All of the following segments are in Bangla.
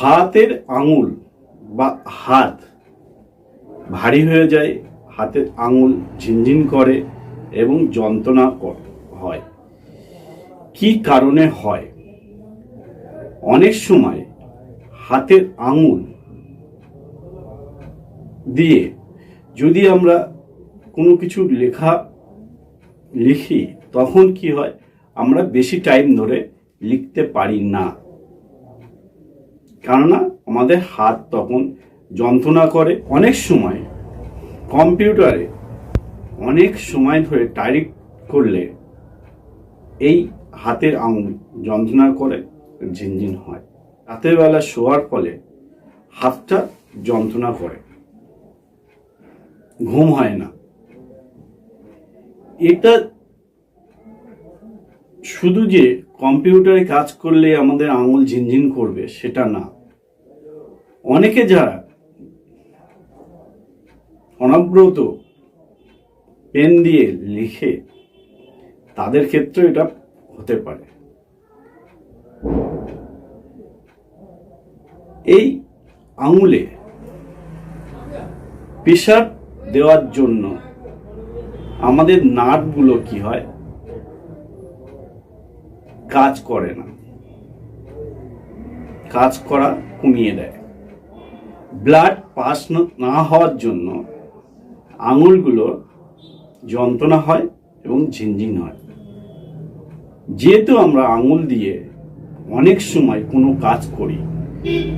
হাতের আঙুল বা হাত ভারী হয়ে যায়, হাতের আঙুল ঝিনঝিন করে এবং যন্ত্রণা হয়। কি কারণে হয়? অনেক সময় হাতের আঙুল দিয়ে যদি আমরা কোনো কিছু লেখা লিখি, তখন কি হয়? আমরা বেশি টাইম ধরে লিখতে পারি না। কেননা আমাদের হাত তখন যন্ত্রণা করে অনেক সময় কম্পিউটারে অনেক সময় ধরে টাইপ করলে এই হাতের আঙুল যন্ত্রণা করে, ঝিনঝিন হয়। রাতের বেলা শোয়ার ফলে হাতটা যন্ত্রণা করে। ঘুম হয় না। এটা শুধু যে কম্পিউটারে কাজ করলে আমাদের আঙুল ঝিনঝিন করবে, সেটা না। অনেকে যারা অনব্রত পেন দিয়ে লিখে, তাদের ক্ষেত্রে এটা হতে পারে। এই আঙুলে প্রেশার দেওয়ার জন্য আমাদের নাটগুলো কি হয়? কাজ করে না। কাজ করা কমিয়ে দেয়। ব্লাড পাস না হওয়ার জন্য আঙুলগুলো যন্ত্রণা হয় এবং ঝিনঝিন হয়। যেহেতু আমরা আঙুল দিয়ে অনেক সময় কোনো কাজ করি,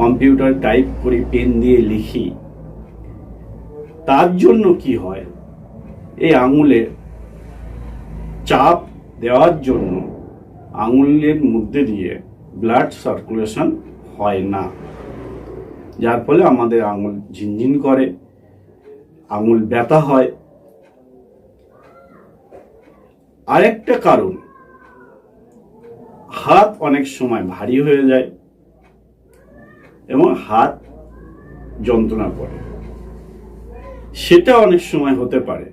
কম্পিউটার টাইপ করি পেন দিয়ে লিখি, তার জন্য কি হয়? এই আঙুলে চাপ দেওয়ার জন্য আঙুলের মধ্যে দিয়ে ব্লাড সার্কুলেশন হয় না। যার ফলে আমাদের আঙুল ঝিনঝিন করে, আঙুল ব্যথা হয়। আরেকটা কারণ, হাত অনেক সময় ভারী হয়ে যায় এবং হাত যন্ত্রণা করে। সেটা অনেক সময় হতে পারে।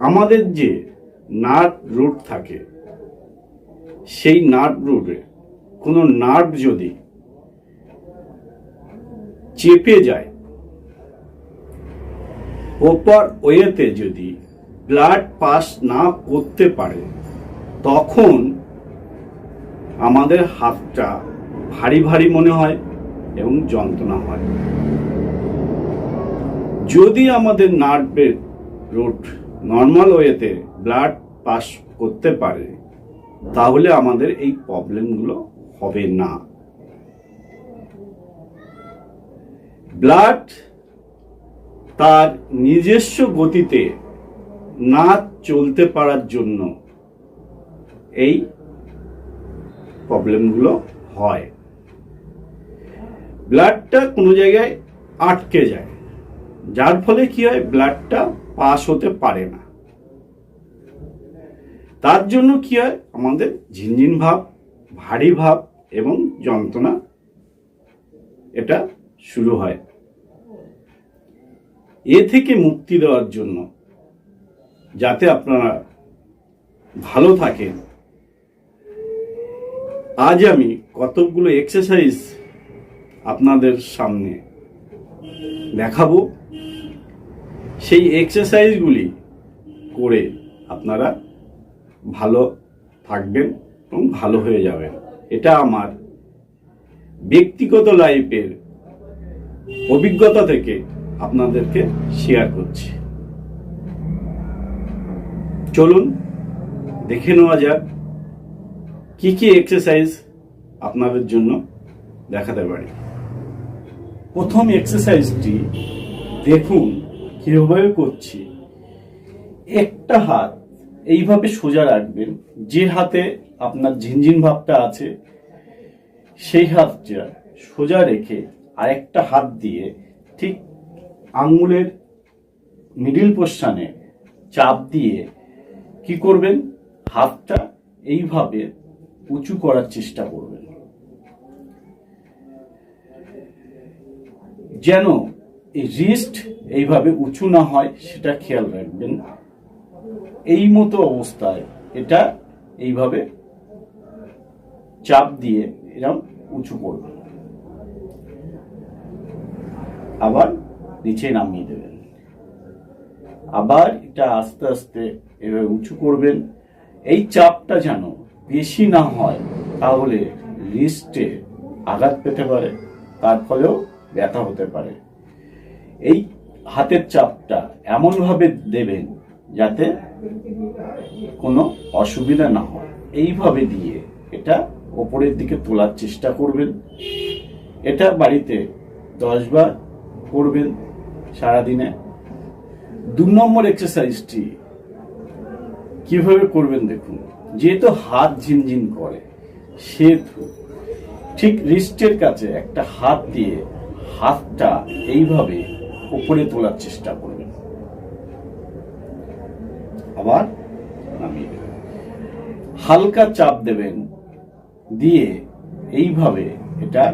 আমাদের যে নার্ভ রুট থাকে সেই নার্ভ রুটে, কোনো নার্ভ যদি চেপে যায় ওপর ওয়েতে যদি ব্লাড পাস না করতে পারে, তখন আমাদের হাতটা ভারী ভারী মনে হয় এবং যন্ত্রণা হয়। যদি আমাদের নার্ভের রুট নর্মাল ওয়েতে ব্লাড পাস করতে পারে তাহলে আমাদের এই প্রবলেমগুলো হবে না। ব্লাড তার নিজস্ব গতিতে না চলতে পারার জন্য এই প্রবলেমগুলো হয়। ব্লাডটা কোনো জায়গায় আটকে যায়। যার ফলে কি হয়? ব্লাডটা পাস হতে পারে না। তার জন্য কি হয়? আমাদের ঝিনঝিন ভাব, ভারী ভাব এবং যন্ত্রণা এটা শুরু হয়। এ থেকে মুক্তি দেওয়ার জন্য যাতে আপনারা ভালো থাকেন, আজ আমি কতকগুলো এক্সারসাইজ আপনাদের সামনে দেখাবো। সেই এক্সারসাইজগুলি করে আপনারা ভালো থাকবেন এবং ভালো হয়ে যাবেন। এটা আমার ব্যক্তিগত লাইফের অভিজ্ঞতা থেকে আপনাদেরকে শেয়ার করছি। চলুন, দেখে নেওয়া যাক কি কি এক্সারসাইজ আপনাদের জন্য দেখাতে পারি। প্রথম এক্সারসাইজটি দেখুন কীভাবে করছি। একটা হাত এইভাবে সোজা রাখবেন। যে হাতে আপনার ঝিনঝিন ভাবটা আছে, সেই হাতটা সোজা রেখে আরেকটা হাত দিয়ে ঠিক আঙ্গুলের মিডিল পোর্শনে চাপ দিয়ে কি করবেন? হাতটা এইভাবে উঁচু করার চেষ্টা করবেন। যেন এই রিস্ট এইভাবে উঁচু না হয়, সেটা খেয়াল রাখবেন। এই মতো অবস্থায় এটা এইভাবে চাপ দিয়ে এরকম উঁচু করবেন আবার নিচে নামিয়ে দেবেন। আবার এটা আস্তে আস্তে এভাবে উঁচু করবেন। এই চাপটা যেন বেশি না হয়, তাহলে রিস্টে আঘাত পেতে পারে, তার ফলেও ব্যথা হতে পারে। এই হাতের চাপটা এমনভাবে দেবেন যাতে কোনো অসুবিধা না হয়। এইভাবে দিয়ে এটা ওপরের দিকে তোলার চেষ্টা করবেন। এটা বাড়িতে দশবার করবেন সারাদিনে। দু নম্বর এক্সারসাইজটি কীভাবে করবেন দেখুন। যেহেতু হাত ঝিনঝিন করে, সেহেতু ঠিক রিস্টের কাছে একটা হাত দিয়ে হাতটা এইভাবে উপরে তোলার চেষ্টা করবেন। আবার নামিয়ে দেবেন। হালকা চাপ দেবেন, দিয়ে এইভাবে এটা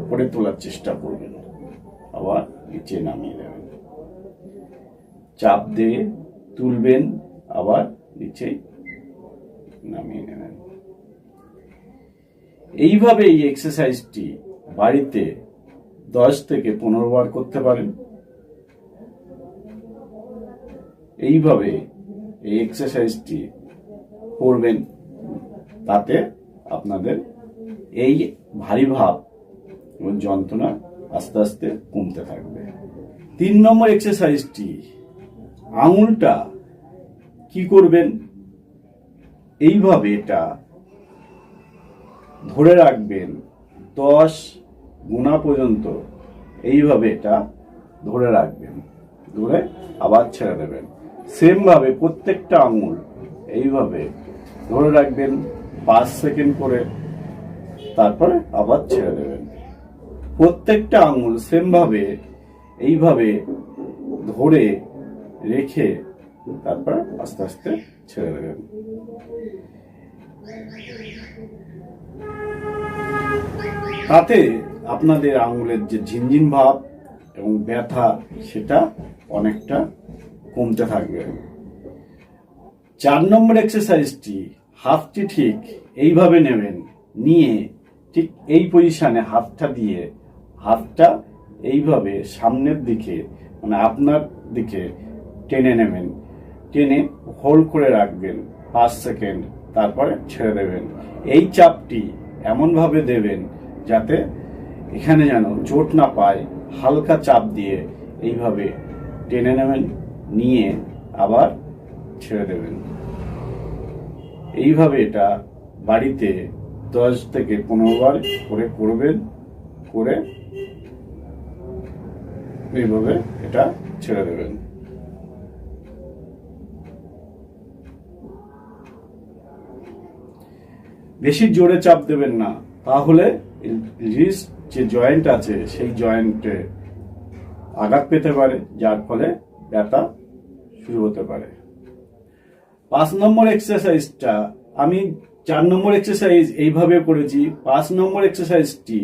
উপরে তোলার চেষ্টা করবেন, আবার নিচে নামিয়ে দেবেন। চাপ দিয়ে তুলবেন, আবার নিচে নামিয়ে নেবেন। এইভাবে এই এক্সারসাইজটি বাড়িতে দশ থেকে পনেরো বার করতে পারেন। এইভাবে এই এক্সারসাইজটি করবেন, তাতে আপনাদের এই ভারী ভাব এবং যন্ত্রণা আস্তে আস্তে কমতে থাকবে। তিন নম্বর এক্সারসাইজটি আঙুলটা কি করবেন? এইভাবে এটা ধরে রাখবেন, দশ গুণা পর্যন্ত এইভাবে এটা ধরে রাখবেন, ধরে আবার ছেড়ে দেবেন। সেম ভাবে প্রত্যেকটা আঙুল এইভাবে ধরে রাখবেন পাঁচ সেকেন্ড করে, তারপরে আবার ছেড়ে দেবেন। প্রত্যেকটা আঙুল সেমভাবে এইভাবে ধরে রেখে তারপর আস্তে আস্তে ছেড়ে দেবেন। তাতে আপনাদের আঙুলের যে ঝিনঝিন ভাব এবং ব্যথা, সেটা অনেকটা কমতে থাকবে। চার নম্বর এক্সারসাইজটি হাতটি ঠিক এইভাবে নেবেন, নিয়ে ঠিক এই পজিশনে হাতটা দিয়ে হাতটা এইভাবে সামনের দিকে মানে আপনার দিকে টেনে নেবেন। টেনে হোল্ড করে রাখবেন পাঁচ সেকেন্ড তারপরে ছেড়ে দেবেন। এই চাপটি এমনভাবে দেবেন যাতে এখানে যেন চোট না পায়, হালকা চাপ দিয়ে এইভাবে টেনে নেবেন। নিয়ে আবার ছেড়ে দেবেন। এইভাবে এটা বাড়িতে দশ থেকে পনেরো বার করে করবেন, করে এইভাবে এটা ছেড়ে দেবেন। বেশি জোরে চাপ দেবেন না। তাহলে যে জয়েন্ট আছে, সেই জয়েন্টে আঘাত পেতে পারে, যার ফলে ব্যথা শুরু হতে পারে। পাঁচ নম্বর এক্সারসাইজটা আমি চার নম্বর এক্সারসাইজ এইভাবে করেছি, পাঁচ নম্বর এক্সারসাইজটি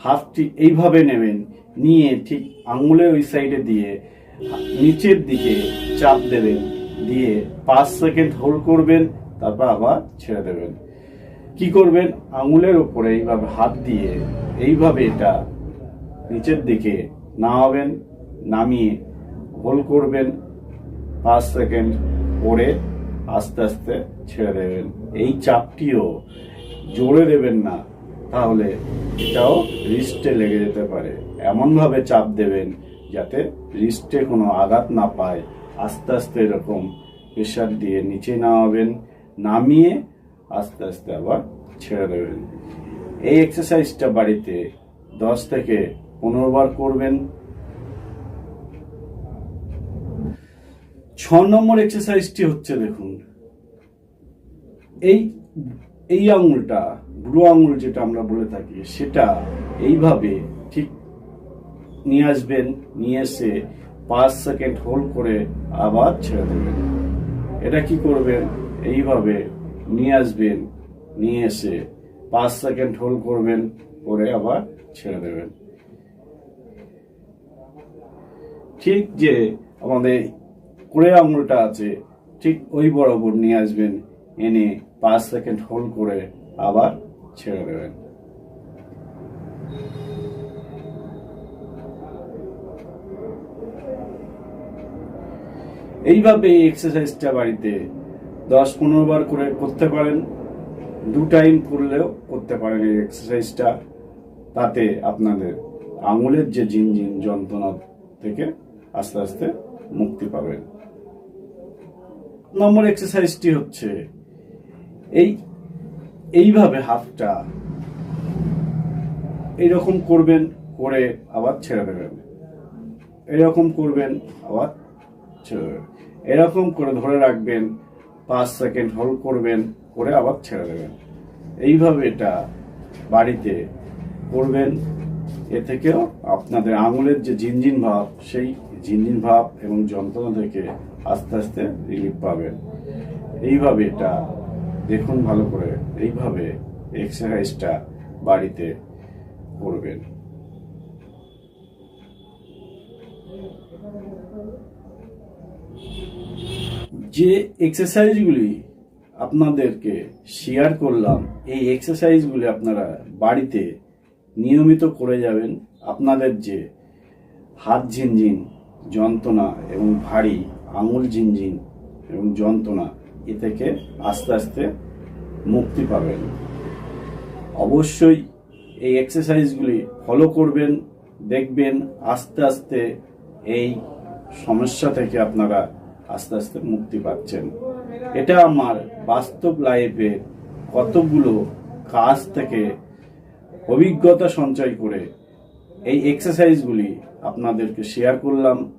হাতটি এইভাবে নেবেন, নিয়ে ঠিক আঙুলের ওই সাইডে দিয়ে নিচের দিকে চাপ দেবেন, দিয়ে পাঁচ সেকেন্ড হোল্ড করবেন, তারপর আবার ছেড়ে দেবেন। কি করবেন? আঙুলের ওপরে এইভাবে হাত দিয়ে এইভাবে এটা নিচের দিকে নামাবেন, নামিয়ে হোল করবেন পাঁচ সেকেন্ড পরে আস্তে আস্তে ছেড়ে দেবেন। এই চাপটিও জোরে দেবেন না, তাহলে এটাও রিস্টে লেগে যেতে পারে। এমনভাবে চাপ দেবেন যাতে রিস্টে কোনো আঘাত না পায়। আস্তে আস্তে এরকম প্রেশার দিয়ে নিচে নামাবেন, নামিয়ে আস্তে আস্তে আবার ছেড়ে দেবেন। এই এক্সারসাইজটা বাড়িতে দশ থেকে পনেরো বার করবেন। ছ নম্বর এক্সারসাইজটি হচ্ছে দেখুন। এই এই আঙুলটা বুড়ো আঙুল যেটা আমরা বলে থাকি, সেটা এইভাবে ঠিক নিয়ে আসবেন, নিয়ে এসে পাঁচ সেকেন্ড হোল্ড করে আবার ছেড়ে দেবেন। এটা কি করবেন? এইভাবে নিয়ে আসবেন, নিয়ে এসে পাঁচ সেকেন্ড হোল্ড করবেন, করে আবার ছেড়ে দেবেন। ঠিক যে আমাদের কুড়ে আঙুলটা আছে, ঠিক ওই বরাবর নিয়ে আসবেন, এনে পাঁচ সেকেন্ড হোল্ড করে আবার ছেড়ে দেবেন। এইভাবে এই এক্সারসাইজটা বাড়িতে দশ পনেরো বার করে করতে পারেন। দু টাইম করলেও করতে পারেন এই এক্সারসাইজটা তাতে আপনাদের আঙুলের যে ঝিনঝিন যন্ত্রণা থেকে আস্তে আস্তে মুক্তি পাবেন। নম্বর এক্সারসাইজটি হচ্ছে এই, এইভাবে হাতটা এইরকম করবেন করে আবার ছেড়ে দেবেন। এরকম করবেন, আবার ছেড়ে এরকম করে ধরে রাখবেন, পাঁচ সেকেন্ড হোল্ড করবেন, করে আবার ছেড়ে দেবেন। এইভাবে এটা বাড়িতে করবেন, এ থেকেও আপনাদের আঙুলের যে ঝিনঝিন ভাব, সেই ঝিনঝিন ভাব এবং যন্ত্রণা থেকে আস্তে আস্তে রিলিফ পাবেন। এইভাবে এটা দেখুন ভালো করে। এইভাবে এক্সারসাইজটা বাড়িতে করবেন। যে এক্সারসাইজগুলি আপনাদেরকে শেয়ার করলাম, এই এক্সারসাইজগুলি আপনারা বাড়িতে নিয়মিত করে যাবেন। আপনাদের যে হাত ঝিনঝিন যন্ত্রণা এবং ভারী আঙুল ঝিনঝিন এবং যন্ত্রণা এ থেকে আস্তে আস্তে মুক্তি পাবেন। অবশ্যই এই এক্সারসাইজগুলি ফলো করবেন, দেখবেন, আস্তে আস্তে এই সমস্যা থেকে আপনারা আস্তে আস্তে মুক্তি পাচ্ছেন। এটা আমার বাস্তব লাইফে কতগুলো কাজ থেকে অভিজ্ঞতা সঞ্চয় করে এই এক্সারসাইজগুলি আপনাদেরকে শেয়ার করলাম।